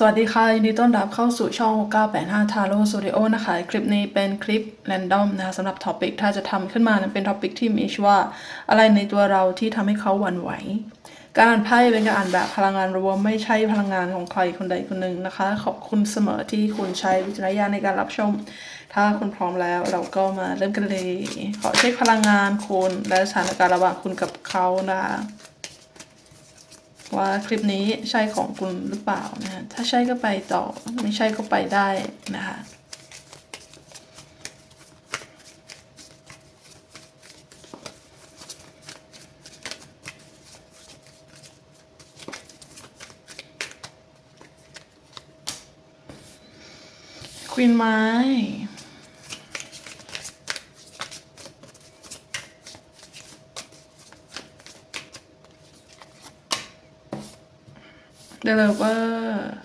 สวัสดีค่ะ ยินดีต้อนรับเข้าสู่ช่อง 985 Taro Studio นะคะ คลิปนี้เป็นคลิป random นะคะสำหรับท็อปิกถ้าจะทำขึ้นมานเป็นท็อปิกที่มีชื่อว่า อะไรในตัวเราที่ทำให้เขาหวั่นไหว การอ่านไพ่เป็นการอ่านแบบพลังงานรวมไม่ใช่พลังงานของใครคนใดคนหนึ่งนะคะ ขอบคุณเสมอที่คุณใช้วิจารณญาณในการรับชม ถ้าคุณพร้อมแล้วเราก็มาเริ่มกันเลย ขอเช็คพลังงานคุณและสถานการณ์ระหว่างคุณกับเขานะคะ ว่าคลิปนี้ใช่ของคุณหรือเปล่านะถ้าใช่ก็ไปต่อไม่ใช่ก็ไปได้นะคะควีนไม้ เดลเวอร์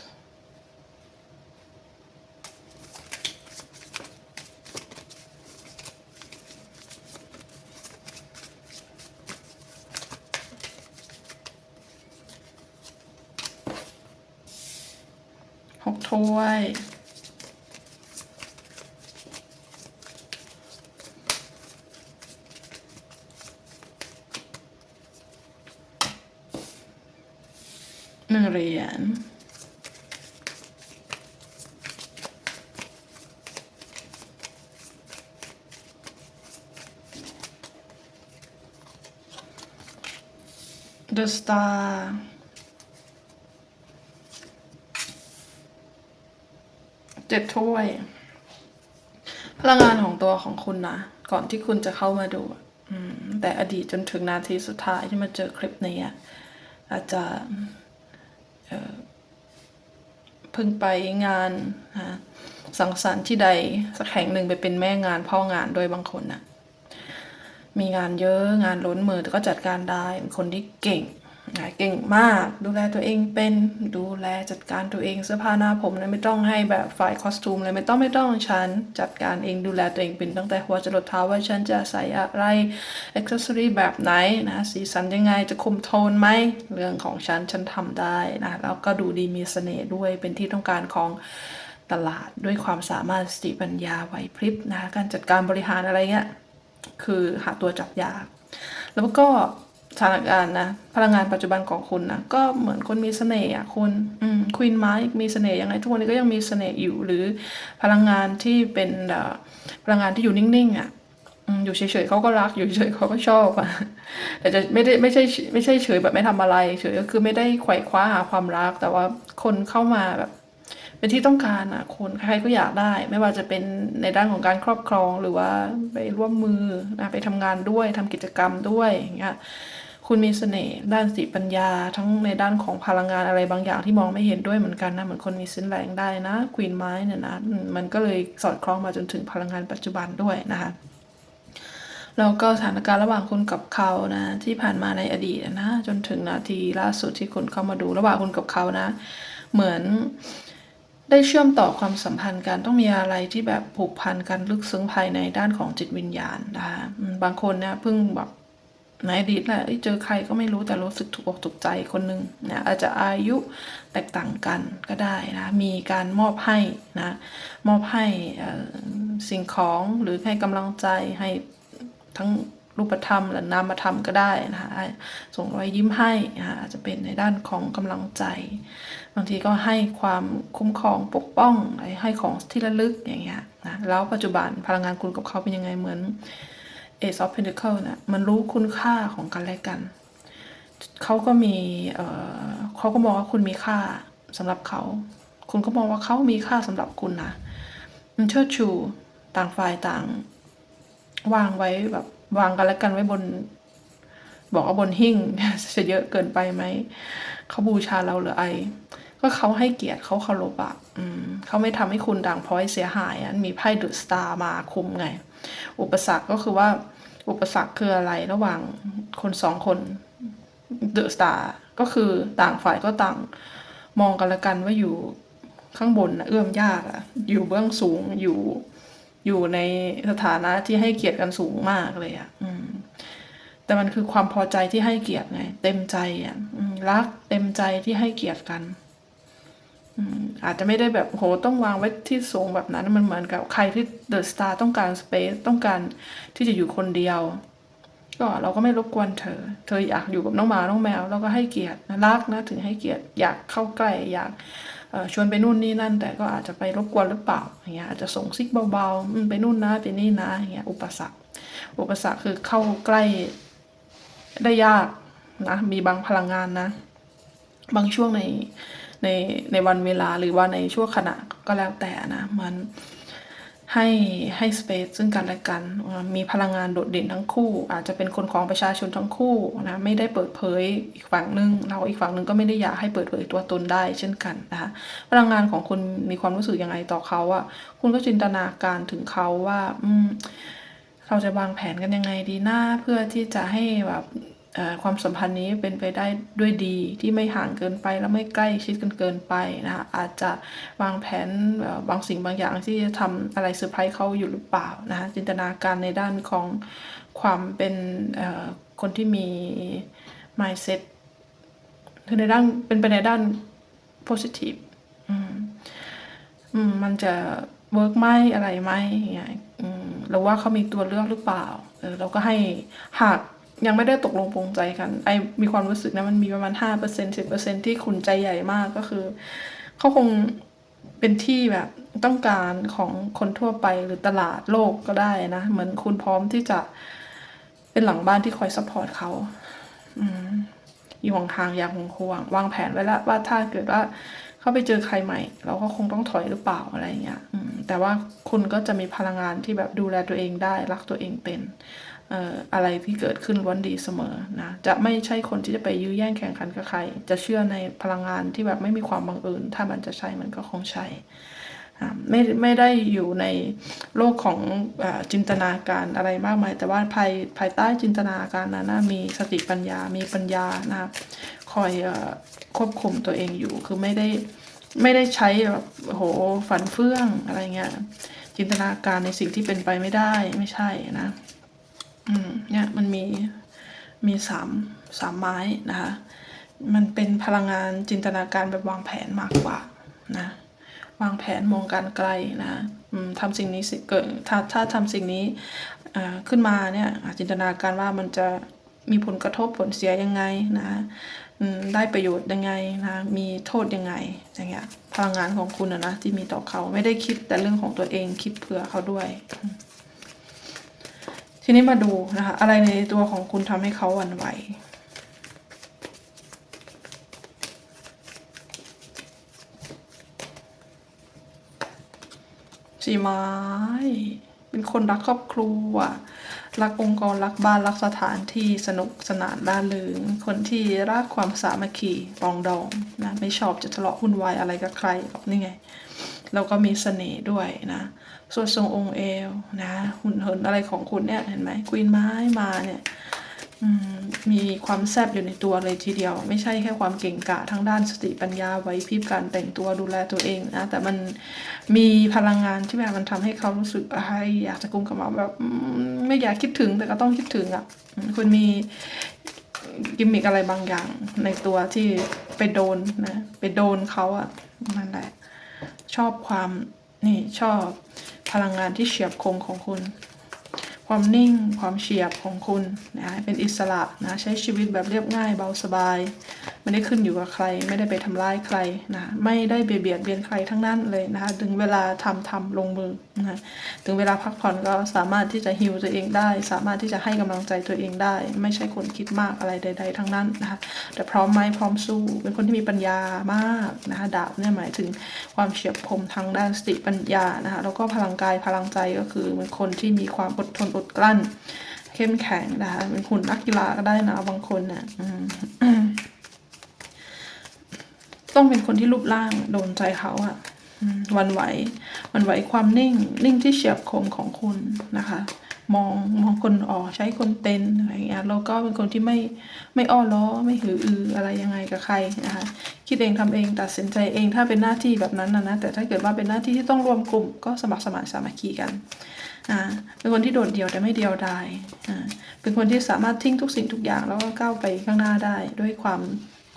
หกถ้วย หนึ่งเหรียญ The Star เจ็ดถ้วย พลังงานของตัวของคุณนะ ก่อนที่คุณจะเข้ามาดูแต่อดีตจนถึงนาทีสุดท้ายที่มาเจอคลิปนี้อาจจะ เพิ่งไปงานฮะสังสรรค์ที่ใดสักแห่งหนึ่งไปเป็นแม่งานพ่องานด้วยบางคนนะมีงานเยอะงานล้นมือแต่ก็จัดการได้เป็นคนที่เก่ง เก่งมาก ดูแลตัวเองเป็นดูแลจัดการตัวเองเสื้อผ้าหน้าผมเลยไม่ต้องให้แบบฝ่ายคอสตูมเลยไม่ต้องไม่ต้องฉันจัดการเองดูแลตัวเองเป็นตั้งแต่หัวจรดเท้าว่าฉันจะใส่อะไรอ็อกเซอรี่แบบไหนนะสีสันยังไงจะคุมโทนไหมเรื่องของฉันฉันทำได้นะแล้วก็ดูดีมีเสน่ห์ด้วยเป็นที่ต้องการของตลาดด้วยความสามารถสติปัญญาไหวพริบนะคะการจัดการบริหารอะไรเงี้ยคือหาตัวจับยากแล้วก็ สถานการณ์นะพลังงานปัจจุบันของคุณนะก็เหมือนคนมีเสน่ห์อะคุณอืมควีนไม้มีเสน่ห์ยังไงทุกวันนี้ก็ยังมีเสน่ห์อยู่หรือพลังงานที่เป็นพลังงานที่อยู่นิ่งๆอะอยู่เฉยๆเขาก็รักอยู่เฉยๆเขาก็ชอบอะแต่จะไม่ได้ไม่ใช่ไม่ใช่เฉยแบบไม่ทำอะไรเฉยก็คือไม่ได้ไขว่คว้าหาความรัก แต่ว่าคนเข้ามาแบบเป็นที่ต้องการอะคนใครก็อยากได้ ไม่ว่าจะเป็นในด้านของการครอบครองหรือว่าไปร่วมมือนะไปทำงานด้วยทำกิจกรรมด้วยอย่างเงี้ย คุณมีเสน่ห์ด้านสติปัญญา ทั้งในด้านของพลังงานอะไรบางอย่างที่มองไม่เห็นด้วยเหมือนกันนะ เหมือนคนมีเส้นแรงได้นะควีนไม้เนี่ยนะ มันก็เลยสอดคล้องมาจนถึงพลังงานปัจจุบันด้วยนะคะแล้วก็สถานการณ์ระหว่างคุณกับเขานะที่ผ่านมาในอดีตนะจนถึงนาทีล่าสุดที่คุณเข้ามาดูระหว่างคุณกับเขานะ เหมือนได้เชื่อมต่อความสัมพันธ์กันต้องมีอะไรที่แบบผูกพันกันลึกซึ้งภายในด้านของจิตวิญญาณนะคะบางคนเนี่ยเพิ่งแบบ ในอดีตแหละเอ้ยเจอใครก็ไม่รู้แต่รู้สึกถูกอกถูกใจคนหนึ่งนะอาจจะอายุแตกต่างกันก็ได้นะมีการมอบให้นะมอบให้สิ่งของหรือให้กำลังใจให้ทั้งรูปธรรมหรือนามธรรมก็ได้นะคะส่งรอยยิ้มให้นะคะอาจจะเป็นในด้านของกำลังใจ บางทีก็ให้ความคุ้มครองปกป้องให้ของที่ระลึกอย่างเงี้ยนะแล้วปัจจุบันพลังงานคุณกับเขาเป็นยังไงเหมือน Ace of Pentacles นะมันรู้คุณค่าของกันและกัน เขาก็มีเเขาก็มองว่าคุณมีค่าสำหรับเขา คุณก็มองว่าเขามีค่าสำหรับคุณนะมันเชิดชูต่างฝ่ายต่าง วางไว้แบบวางกันและกันไว้บน บอกว่าบนหิ้งจะเยอะเกินไปไหมเขาบูชาเราหรือไอ ก็เขาให้เกียรติเขาเคารพอะอืมเขาไม่ทำให้คุณด่างพร้อยเสียหายอะมีไพ่ดุสตาร์มาคุมไง อุปสรรคก็คือว่า อุปสรรคคืออะไรระหว่างคนสองคนเดอะสตาร์ก็คือต่างฝ่ายก็ต่างมองกันละกันว่าอยู่ข้างบนนะเอื้อมยากอะอยู่เบื้องสูงอยู่อยู่ในสถานะที่ให้เกียรติกันสูงมากเลยอะอืมแต่มันคือความพอใจที่ให้เกียรติไง เต็มใจอะรักเต็มใจที่ให้เกียรติกัน อาจจะไม่ได้แบบโหต้องวางไว้ที่สูงแบบนั้นมันเหมือนกับใครที่เดอะสตาร์ต้องการสเปซต้องการที่จะอยู่คนเดียว ก็เราก็ไม่รบกวนเธอ เธออยากอยู่กับน้องหมาน้องแมวเราก็ให้เกียรตินะรักนะถึงให้เกียรติอยากเข้าใกล้อยากชวนไปนู่นนี่นั่น แต่ก็อาจจะไปรบกวนหรือเปล่าอย่างเงี้ยอาจจะส่งซิกเบาๆไปนู่นนะไปนี่นะอย่างเงี้ยอุปสรรค อุปสรรคคือเข้าใกล้ได้ยากนะมีบางพลังงานนะ บางช่วงใน ในในวันเวลาหรือว่าในช่วงขณะก็แล้วแต่นะมันให้ให้สเปซซึ่งกันและกัน มีพลังงานโดดเด่นทั้งคู่ อาจจะเป็นคนของประชาชนทั้งคู่นะไม่ได้เปิดเผยอีกฝั่งหนึ่งเราอีกฝั่งหนึ่งก็ไม่ได้อยากให้เปิดเผยตัวตนได้เช่นกันนะคะพลังงานของคุณมีความรู้สึกยังไงต่อเขาอะคุณก็จินตนาการถึงเขาว่า อืมเราจะวางแผนกันยังไงดีหน้าเพื่อที่จะให้แบบ ความสัมพันธ์นี้เป็นไปได้ด้วยดีที่ไม่ห่างเกินไปแล้วไม่ใกล้ชิดกันเกินไปนะคะอาจจะวางแผนบางสิ่งบางอย่างที่จะทำอะไรเซอร์ไพรส์เขาอยู่หรือเปล่านะคะจินตนาการในด้านของความเป็นคนที่มี mindset คือในด้านเป็นไปในด้าน positive ม,มันจะเวิร์กไหมอะไรไหมอย่างเงี้ยหรือว่าเขามีตัวเลือกหรือเปล่าเราก็ให้หาก ยังไม่ได้ตกลงปรงใจกัน ไอมีความรู้สึกนะมันมีประมาณห้าเปอร์เซ็นสิบเปอร์เซ็นที่คุณใจใหญ่มากก็คือเขาคงเป็นที่แบบต้องการของคนทั่วไปหรือตลาดโลกก็ได้นะ เหมือนคุณพร้อมที่จะเป็นหลังบ้านที่คอยซัพพอร์ตเขาอยู่ห่างๆอย่างห่วงๆวางแผนไว้แล้วว่าถ้าเกิดว่าเขาไปเจอใครใหม่ เราก็คงต้องถอยหรือเปล่าอะไรเงี้ยแต่ว่าคุณก็จะมีพลังงานที่แบบดูแลตัวเองได้ รักตัวเองเป็น อะไรที่เกิดขึ้นล้วนดีเสมอนะจะไม่ใช่คนที่จะไปยื้อแย่งแข่งขันกับใคร จะเชื่อในพลังงานที่แบบไม่มีความบังเอิญถ้ามันจะใช่มันก็คงใช่ไม่ไม่ได้อยู่ในโลกของอจินตนาการอะไรมากมาย แต่ว่าภายภายใต้จินตนาการนั้นนะมีสติปัญญา มีปัญญานะครับคอยอควบคุมตัวเองอยู่คือไม่ได้ไม่ได้ใช้แบบโหฝันเฟื่องอะไรเงี้ยจินตนาการในสิ่งที่เป็นไปไม่ได้ไม่ใช่นะ อืมเนี่ยมันมีมีสามสามไม้นะคะ มันเป็นพลังงานจินตนาการแบบวางแผนมากกว่านะวางแผนมองการไกลนะทำสิ่งนี้เกิดถ้าถ้าทำสิ่งนี้ขึ้นมาเนี่ยจินตนาการว่ามันจะมีผลกระทบผลเสียยังไงนะได้ประโยชน์ยังไงนะมีโทษยังไงอย่างเงี้ยพลังงานของคุณอะนะที่มีต่อเขาไม่ได้คิดแต่เรื่องของตัวเองคิดเผื่อเขาด้วย ทีนี้มาดูนะคะ อะไรในตัวของคุณทำให้เขาหวั่นไหวสีไม้ เป็นคนรักครอบครัว รักองค์กร รักบ้าน รักสถานที่สนุกสนานร่าเริง คนที่รักความสามัคคีปองดองนะ ไม่ชอบจะทะเลาะวุ่นวายอะไรกับใครหรอกนี่ไง แล้วก็มีเสน่ห์ด้วยนะส่วนทรงองค์เอวนะหุ่นเหินอะไรของคุณเนี่ยเห็นไหมควีนไม้มาเนี่ยมีความแซบอยู่ในตัวเลยทีเดียว ไม่ใช่แค่ความเก่งกาทั้งด้านสติปัญญาไหวพริบการแต่งตัวดูแลตัวเองนะแต่มันมีพลังงานที่แบบมันทำให้เขารู้สึกอะไรอยากจะกุมกับมาแบบไม่อยากคิดถึงแต่ก็ต้องคิดถึงอะคุณมีกิมมิกอะไรบางอย่างในตัวที่ไปโดนนะไปโดนเขาอะนั่นแหละ ชอบความนี่ชอบพลังงานที่เฉียบคมของคุณ ความนิ่งความเฉียบของคุณนะเป็นอิสระนะใช้ชีวิตแบบเรียบง่ายเบาสบาย ไม่ได้ขึ้นอยู่กับใคร ไม่ได้ไปทำร้ายใครนะไม่ได้เบียดเบียนใครทั้งนั้นเลยนะคะถึงเวลาทำทำลงมือนะถึงเวลาพักผ่อนก็สามารถที่จะฮิวตัวเองได้ สามารถที่จะให้กำลังใจตัวเองได้ ไม่ใช่คนคิดมากอะไรใด ๆ ทั้งนั้นนะคะแต่พร้อมไหมพร้อมสู้ เป็นคนที่มีปัญญามากนะคะดาบเนี่ยหมายถึงความเฉียบคมทางด้านสติปัญญานะคะแล้วก็พลังกายพลังใจก็คือเป็นคนที่มีความอดทนอดกลั้น เข้มแข็งนะคะเป็นคุณนักกีฬาก็ได้นะบางคนน่ะต้องเป็นคนที่รูปร่างโดนใจเขาอะ วันไหววันไหวความนิ่งนิ่งที่เฉียบคมของคุณนะคะ มองมองคนออกใช้คนเป็นอะไรอย่างเงี้ยแล้วก็เป็นคนที่ไม่ไม่อ้อล้อไม่หืออืออะไรยังไงกับใครนะคะคิดเองทำเองตัดสินใจเองถ้าเป็นหน้าที่แบบนั้นนะนะแต่ถ้าเกิดว่าเป็นหน้าที่ที่ต้องรวมกลุ่มก็สมัครสมานสามัคคีกันอ่าเป็นคนที่โดดเดี่ยวแต่ไม่เดียวดายอ่าเป็นคนที่สามารถทิ้งทุกสิ่งทุกอย่างแล้วก็ก้าวไปข้างหน้าได้ด้วยความ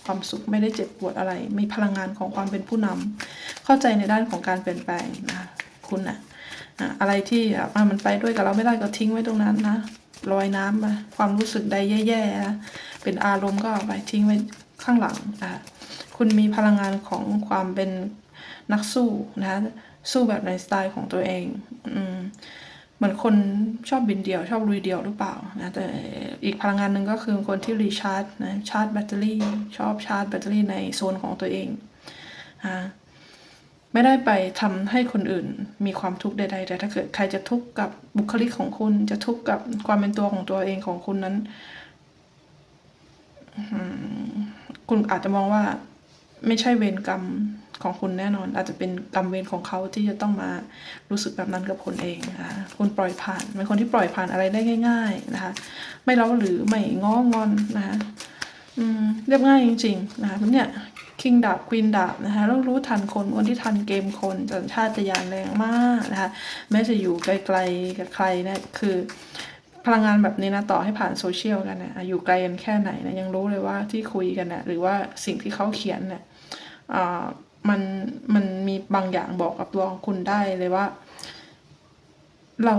ความสุขไม่ได้เจ็บปวดอะไร มีพลังงานของความเป็นผู้นำเข้าใจในด้านของการเปลี่ยนแปลงนะคุณนะอะอะไรที่มันไปด้วยกับเราไม่ได้ก็ทิ้งไว้ตรงนั้นนะลอยน้ำไปความรู้สึกใดแย่ๆนะเป็นอารมณ์ก็เอาไปทิ้งไว้ข้างหลังอะคุณมีพลังงานของความเป็นนักสู้นะสู้แบบในสไตล์ของตัวเอง อืม เหมือนคนชอบบินเดี่ยว ชอบลุยเดี่ยวหรือเปล่านะแต่อีกพลังงานหนึ่งก็คือคนที่รีชาร์จนะชาร์จแบตเตอรี่ ชอบชาร์จแบตเตอรี่ในโซนของตัวเองอ่าไม่ได้ไปทำให้คนอื่นมีความทุกข์ใด ๆ แต่ถ้าเกิดใครจะทุกข์กับบุคลิกของคุณ จะทุกข์กับความเป็นตัวของตัวเองของคุณนั้น คุณอาจจะมองว่าไม่ใช่เวรกรรม ของคุณแน่นอน อาจจะเป็นกรรมเวรของเขาที่จะต้องมารู้สึกแบบนั้นกับคุณเองนะคะคุณปล่อยผ่านเป็นคนที่ปล่อยผ่านอะไรได้ง่าย ๆนะคะ ไม่เล้าหรือไม่ง้องอนนะคะอืมเรียบง่ายจริง ๆ นะคะเนี่ยคิงดาบควีนดาบนะคะแล้วรู้ทันคนคนที่ทันเกมคนสัญชาตญาณแรงมากนะคะแม้จะอยู่ไกลๆกับใครเนะคือพลังงานแบบนี้นะต่อให้ผ่านโซเชียลกันเนะอะอยู่ไกลกันแค่ไหนนะยังรู้เลยว่าที่คุยกันเนะหรือว่าสิ่งที่เขาเขียนเนี่ย มันมันมีบางอย่างบอกกับตัวของคุณได้เลยว่า เรา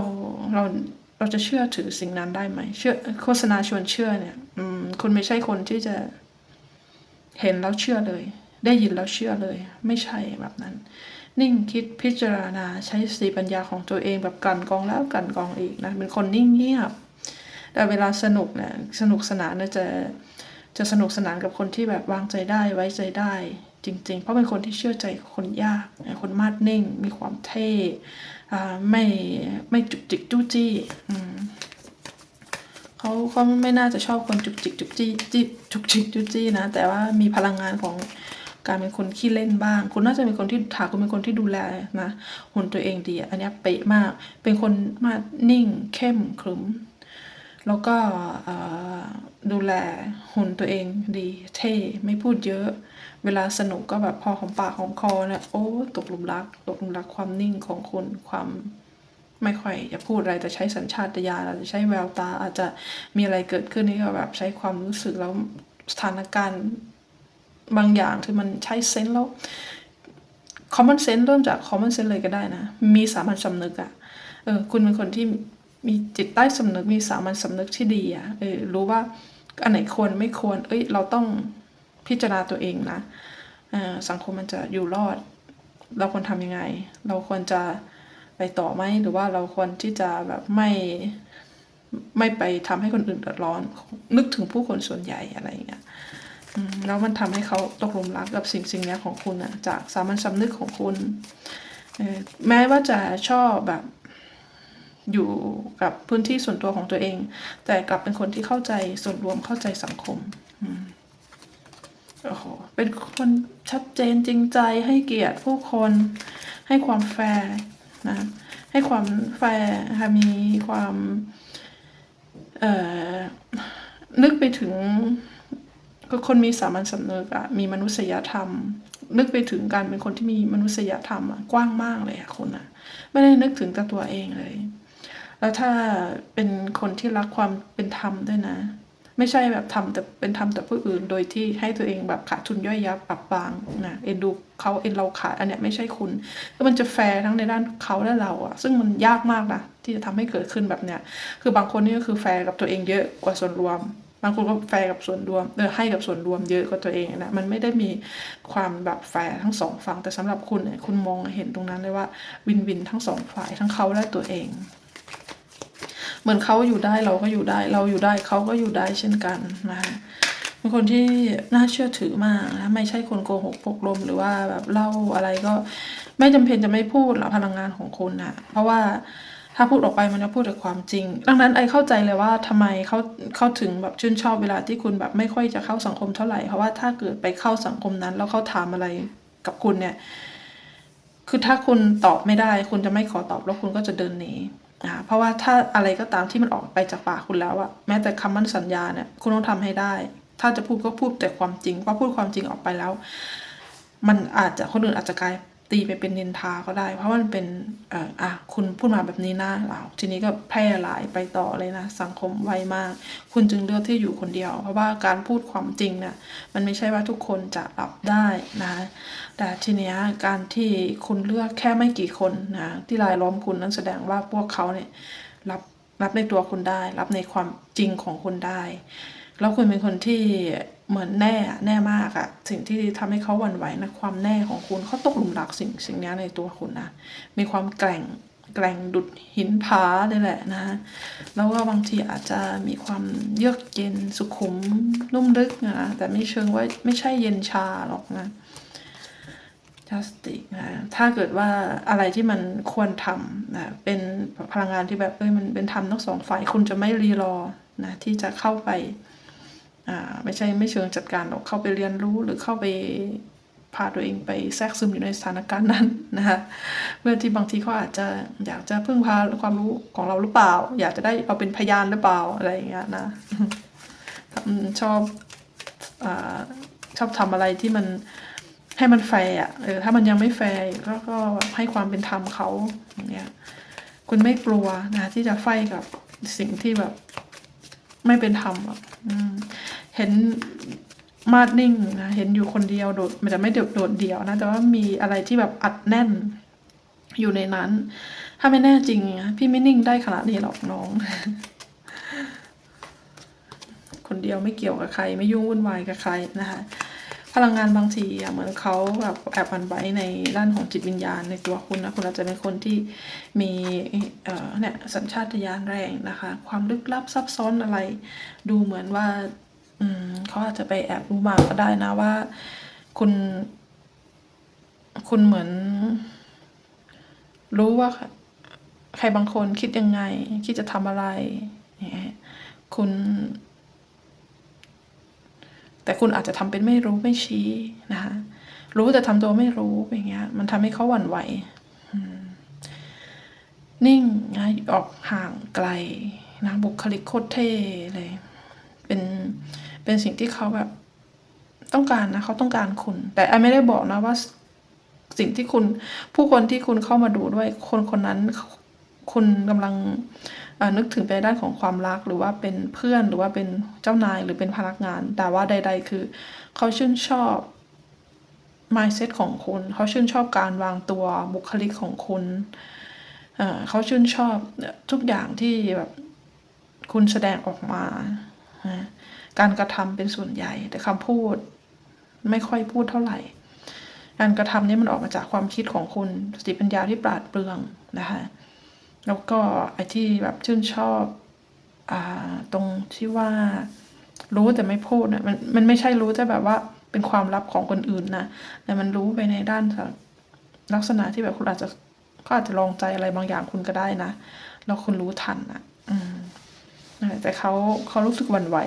เราเราจะเชื่อถือสิ่งนั้นได้ไหมเชื่อโฆษณาชวนเชื่อเนี่ย อืมคุณไม่ใช่คนที่จะเห็นแล้วเชื่อเลย ได้ยินแล้วเชื่อเลย ไม่ใช่แบบนั้น นิ่งคิดพิจารณาใช้สติปัญญาของตัวเองแบบกันกองแล้วกันกองอีกนะเป็นคนนิ่งเงียบ แต่เวลาสนุกเนี่ยสนุกสนานเนี่ยจะจะสนุกสนานกับคนที่แบบวางใจได้ไว้ใจได้ จริง ๆ เพราะเป็นคนที่เชื่อใจคนยาก คนมาดนิ่ง มีความเท่ไม่ไม่จุกจิกจู้จี้เขาเขาไม่น่าจะชอบคนจุกจิกจุกจี้จี้จุกจิกจู้จี้นะ แต่ว่ามีพลังงานของการเป็นคนขี้เล่นบ้าง คุณน่าจะเป็นคนที่ถาคุณเป็นคนที่ดูแลนะหุ่นตัวเองดี อันนี้เป๊ะมาก เป็นคนมาดนิ่ง เข้มขรึม แล้วก็ดูแลหุ่นตัวเองดี เท่ ไม่พูดเยอะ เวลาสนุกก็แบบพอของปากของคอเนี่ยโอ้ตกหลุมรัก ตกหลุมรักความนิ่งของคุณความไม่ค่อยจะพูดอะไรแต่ใช้สัญชาตญาณอาจจะใช้แววตา อาจจะมีอะไรเกิดขึ้นนี่ก็แบบใช้ความรู้สึกแล้วสถานการณ์บางอย่างที่มันใช้เซนส์แล้ว common sense เริ่มจาก common sense เลยก็ได้นะ มีสามัญสำนึกอะเออคุณเป็นคนที่มีจิตใต้สำนึกมีสามัญสำนึกที่ดีอะเออรู้ว่าอันไหนควรไม่ควร เอ้ย เราต้อง พิจารณาตัวเองนะสังคมมันจะอยู่รอด เราควรทำยังไง เราควรจะไปต่อไหมหรือว่าเราควรที่จะแบบไม่ไม่ไปทำให้คนอื่นเดือดร้อน นึกถึงผู้คนส่วนใหญ่อะไรอย่างเงี้ยแล้วมันทำให้เขาตกหลุมรักกับสิ่งสิ่งนี้ของคุณอะจากสามัญสำนึกของคุณแม้ว่าจะชอบแบบอยู่กับพื้นที่ส่วนตัวของตัวเอง แต่กลับเป็นคนที่เข้าใจส่วนรวมเข้าใจสังคมอืม โอ้โห เป็นคนชัดเจนจริงใจให้เกียรติผู้คนให้ความแฟร์นะ ให้ความแฟร์ค่ะมีความเอ่อนึกไปถึงก็คนมีสามัญสำนึกอะมีมนุษยธรรม นึกไปถึงการเป็นคนที่มีมนุษยธรรมอะกว้างมากเลยอะคนอะไม่ได้นึกถึงแต่ตัวเองเลย แล้วถ้าเป็นคนที่รักความเป็นธรรมด้วยนะ ไม่ใช่แบบทำแต่เป็นธรรมแต่ผู้อื่น โดยที่ให้ตัวเองแบบขาดทุนย่อยยับอับปางนะเอ็นดูเขาเอ็นเราขาดอันเนี้ยไม่ใช่คุณแล้วมันจะแฟร์ทั้งในด้านเขาและเราอะซึ่งมันยากมากนะที่จะทำให้เกิดขึ้นแบบเนี้ยคือบางคนนี่ก็คือแฟร์กับตัวเองเยอะกว่าส่วนรวม บางคนก็แฟร์กับส่วนรวมเออให้กับส่วนรวมเยอะกว่าตัวเองนะมันไม่ได้มีความแบบแฟร์ทั้งสองฝั่งแต่สำหรับคุณเนี่ยคุณมองเห็นตรงนั้นเลยว่าวินวินทั้งสองฝ่ายทั้งเขาและตัวเอง เหมือนเขาอยู่ได้เราก็อยู่ได้ เราอยู่ได้เขาก็อยู่ได้เช่นกันนะคะเป็นคนที่น่าเชื่อถือมากนะไม่ใช่คนโกหกปกลมหรือว่าแบบเล่าอะไรก็ไม่จำเป็นจะไม่พูดหรอกพลังงานของคุณนะเพราะว่าถ้าพูดออกไปมันจะพูดแต่ความจริง ดังนั้นไอเข้าใจเลยว่าทำไมเขาเขาถึงแบบชื่นชอบเวลาที่คุณแบบไม่ค่อยจะเข้าสังคมเท่าไหร่เพราะว่าถ้าเกิดไปเข้าสังคมนั้น แล้วเขาถามอะไรกับคุณเนี่ย คือถ้าคุณตอบไม่ได้ คุณจะไม่ขอตอบแล้วคุณก็จะเดินหนี เพราะว่าถ้าอะไรก็ตามที่มันออกไปจากปากคุณแล้วอะแม้แต่คำมั่นสัญญาเนี่ยคุณต้องทำให้ได้ ถ้าจะพูดก็พูดแต่ความจริงเพราะพูดความจริงออกไปแล้ว มันอาจจะคนอื่นอาจจะกลายตีไปเป็นนินทาก็ได้ เพราะมันเป็นเอ่ออะคุณพูดมาแบบนี้นะเราทีนี้ก็แพร่หลายไปต่อเลยนะ สังคมไวมาก คุณจึงเลือกที่อยู่คนเดียว เพราะว่าการพูดความจริงเนี่ยมันไม่ใช่ว่าทุกคนจะรับได้นะ แต่ทีเนี้ยการที่คุณเลือกแค่ไม่กี่คนนะที่รายล้อมคุณนั้นแสดงว่าพวกเขาเนี่ยรับรับในตัวคุณได้ รับในความจริงของคุณได้ แล้วคุณเป็นคนที่เหมือนแน่แน่มากอะสิ่งที่ทำให้เขาหวั่นไหวนะความแน่ของคุณเขาตกหลุมรักสิ่งสิ่งนี้ในตัวคุณนะมีความแกร่งแกร่งดุดหินผาเลยแหละนะแล้วก็บางทีอาจจะมีความเยือกเย็นสุขุมนุ่มลึกนะแต่ไม่เชิงว่าไม่ใช่เย็นชาหรอกนะ justice นะถ้าเกิดว่าอะไรที่มันควรทำนะเป็นพลังงานที่แบบเอ้ยมันเป็นธรรมทั้งสองฝ่ายคุณจะไม่รีรอนะที่จะเข้าไปอ่าไม่ใช่ไม่เชิงจัดการหรอกเข้าไปเรียนรู้หรือเข้าไปพาตัวเองไปแทรกซึมอยู่ในสถานการณ์นั้นนะคะเพื่อที่บางทีเขาอาจจะอยากจะพึ่งพาความรู้ของเราหรือเปล่า อยากจะได้เราเป็นพยานหรือเปล่าอะไรอย่างเงี้ยนะชอบอาชอบทำอะไรที่มัน ให้มันแฟร์อะเออถ้ามันยังไม่แฟร์ก็ก็ให้ความเป็นธรรมเขาอย่างเงี้ยคุณไม่กลัวนะที่จะไฟกับสิ่งที่แบบ ไม่เป็นธรรมหรอกอืมเห็นมาดนิ่งนะเห็นอยู่คนเดียวโดดมันจะไม่โดดโดดเดี่ยวนะแต่ว่ามีอะไรที่แบบอัดแน่นอยู่ในนั้น ถ้าไม่แน่จริงนะพี่ไม่นิ่งได้ขนาดนี้หรอกน้อง คนเดียวไม่เกี่ยวกับใคร ไม่ยุ่งวุ่นวายกับใครนะคะ พลังงานบางทีอะเหมือนเขาแบบแอบหวันไหวในด้านของจิตวิญญาณในตัวคุณนะคุณอาจจะเป็นคนที่มีเอ่อเนี่ยสัญชาตญาณแรงนะคะ ความลึกลับซับซ้อนอะไร ดูเหมือนว่าอืมเขาอาจจะไปแอบรู้มาก็ได้นะว่า คุณ คุณเหมือน รู้ว่าใครบางคนคิดยังไง คิดจะทำอะไรเงี้ยคุณ แต่คุณอาจจะทำเป็นไม่รู้ไม่ชี้นะคะรู้แต่ทำตัวไม่รู้อย่างเงี้ย มันทำให้เขาหวั่นไหวนิ่งนะออกห่างไกลนะบุคลิกโคตรเท่เลย เป็นเป็นสิ่งที่เขาแบบต้องการนะเขาต้องการคุณ แต่ไอไม่ได้บอกนะว่าสิ่งที่คุณผู้คนที่คุณเข้ามาดูด้วย คนคนนั้นคุณกำลัง นึกถึงไปด้านของความรักหรือว่าเป็นเพื่อนหรือว่าเป็นเจ้านายหรือเป็นพนักงาน แต่ว่าใด ๆ คือ เขาชื่นชอบ mindset ของคุณเขาชื่นชอบการวางตัวบุคลิกของคุณเขาชื่นชอบทุกอย่างที่แบบคุณแสดงออกมา การกระทำเป็นส่วนใหญ่ แต่คำพูดไม่ค่อยพูดเท่าไหร่ การกระทำนี่มันออกมาจากความคิดของคุณสติปัญญาที่ปราดเปรื่องนะคะ แล้วก็ไอ้ที่แบบชื่นชอบอ่าตรงที่ว่า รู้แต่ไม่พูดนะมันมันไม่ใช่รู้แต่แบบว่าเป็นความลับของคนอื่นนะแต่มันรู้ไปในด้านลักษณะที่แบบคุณอาจจะก็อาจจะลองใจอะไรบางอย่างคุณก็ได้นะแล้วคุณรู้ทันอะอืมแต่เขาเขารู้สึกวันไหว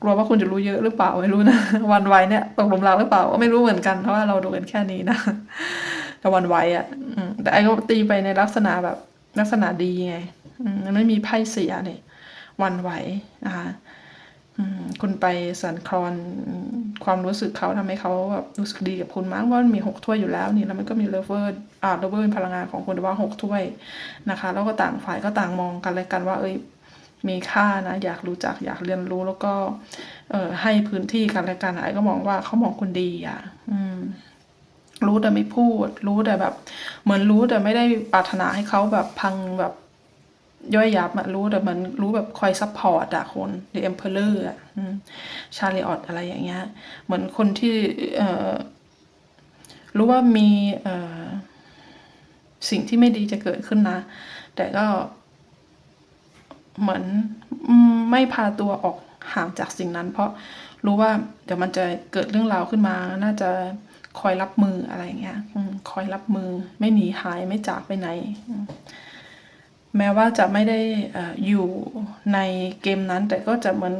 กลัวว่าคุณจะรู้เยอะหรือเปล่าไม่รู้นะวันไหวเนี่ยตกหลุมรักหรือเปล่าก็ไม่รู้เหมือนกันเพราะว่าเราดูกันแค่นี้นะแต่วันไหวอะอืมแต่ไอ้ก็ตีไปในลักษณะแบบ ลักษณะดีไงมันไม่มีไพ่เสียเนี่ยวันไหวนะคะคุณไปสั่นคลอนความรู้สึกเขาทำให้เขาแบบรู้สึกดีกับคุณมั้งว่ามันมีหกถ้วยอยู่แล้วนี่แล้วมันก็มีเลเวอร์อ่าเลเวอร์เป็นพลังงานของคุณแต่ว่าหกถ้วยนะคะ แล้วก็ต่างฝ่ายก็ต่างมองกันเลยกันว่า เอ้ยมีค่านะ อยากรู้จักอยากเรียนรู้แล้วก็ เอ่อให้พื้นที่กันและกันไอ้ก็มองว่าเขามองคุณดีอะ อืม รู้แต่ไม่พูด รู้แต่แบบ เหมือนรู้แต่ไม่ได้ปรารถนาให้เขาแบบพังแบบย่อยยับอะรู้แต่เหมือนรู้แบบคอยซัพพอร์ตอะคน The Emperor อร์อะชาลีออตอะไรอย่างเงี้ย เหมือนคนที่เออรู้ว่ามีเออสิ่งที่ไม่ดีจะเกิดขึ้นนะ แต่ก็ เหมือนไม่พาตัวออกห่างจากสิ่งนั้น เพราะรู้ว่าเดี๋ยวมันจะเกิดเรื่องราวขึ้นมา น่าจะ คอยรับมืออะไรเงี้ยคอยรับมือ ไม่หนีหายไม่จากไปไหน แม้ว่าจะไม่ได้ออยู่ในเกมนั้น แต่ก็จะเหมือน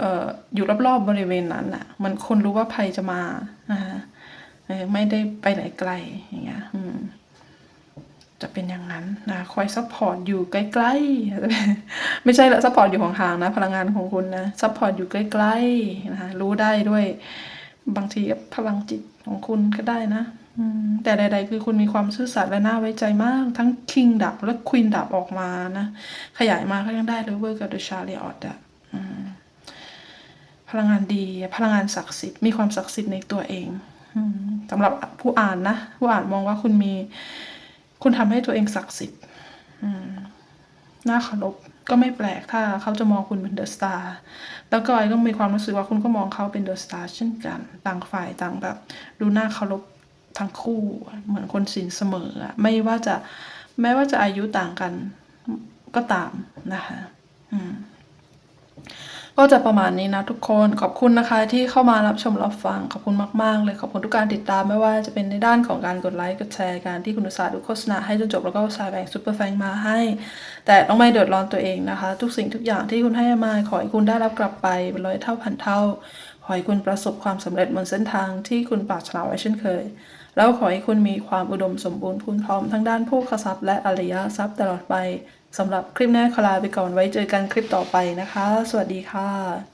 อออยู่รอบๆบริเวณนั้นอะเหมันคนรู้ว่าภัยจะมานะคะไม่ได้ไปไหนไกลอย่างเงี้ยจะเป็นอย่างนั้นนะคอยซัพพอร์ตอยู่ใกล้ๆ ไม่ใช่ละซัพพอร์ตอยู่ห่างๆนะ พลังงานของคุณนะซัพพอร์ตอยู่ใกล้ๆนะคะรู้ได้ด้วย บางทีพลังจิตของคุณก็ได้นะแต่ใด ๆ คือคุณมีความซื่อสัตย์และน่าไว้ใจมาก ทั้งคิงดับและควีนดับออกมานะ ขยายมาก็ยังได้เลยเวอร์กับเดอะชาริออตอะพลังงานดีพลังงานศักดิ์สิทธิ์มีความศักดิ์สิทธิ์ในตัวเองสำหรับผู้อ่านนะ ผู้อ่านมองว่าคุณมี คุณทำให้ตัวเองศักดิ์สิทธิ์น่าเคารพ ก็ไม่แปลกถ้าเขาจะมองคุณเป็นเดอะสตาร์แล้วก็ไอ้ก็มีความรู้สึกว่าคุณก็มองเขาเป็นเดอะสตาร์เช่นกัน ต่างฝ่ายต่างแบบ ดูหน้าเคารพทั้งคู่เหมือนคนสินเสมออะไม่ว่าจะแม้ว่าจะอายุต่างกันก็ตามนะคะ อืม ก็จะประมาณนี้นะทุกคนขอบคุณนะคะที่เข้ามารับชมรับฟังขอบคุณมากๆ เลยขอบคุณทุกการติดตามไม่ว่าจะเป็นในด้านของการกดไลค์กดแชร์การที่คุณอุตสาห์ดูโฆษณาให้จนจบแล้วก็อุตสาห์แบ่งซุปเปอร์แฟงมาให้ แต่ต้องไม่เดือดร้อนตัวเองนะคะ ทุกสิ่งทุกอย่างที่คุณให้มาขอให้คุณได้รับกลับไปเป็นร้อยเท่าพันเท่า ขอให้คุณประสบความสำเร็จบนเส้นทางที่คุณปรารถนาไว้เช่นเคย แล้วขอให้คุณมีความอุดมสมบูรณ์พูนพร้อมทั้งด้านผู้ทรัพย์และอริยทรัพย์ตลอดไป สำหรับคลิปหน้าขอลาไปก่อนไว้เจอกันคลิปต่อไปนะคะ สวัสดีค่ะ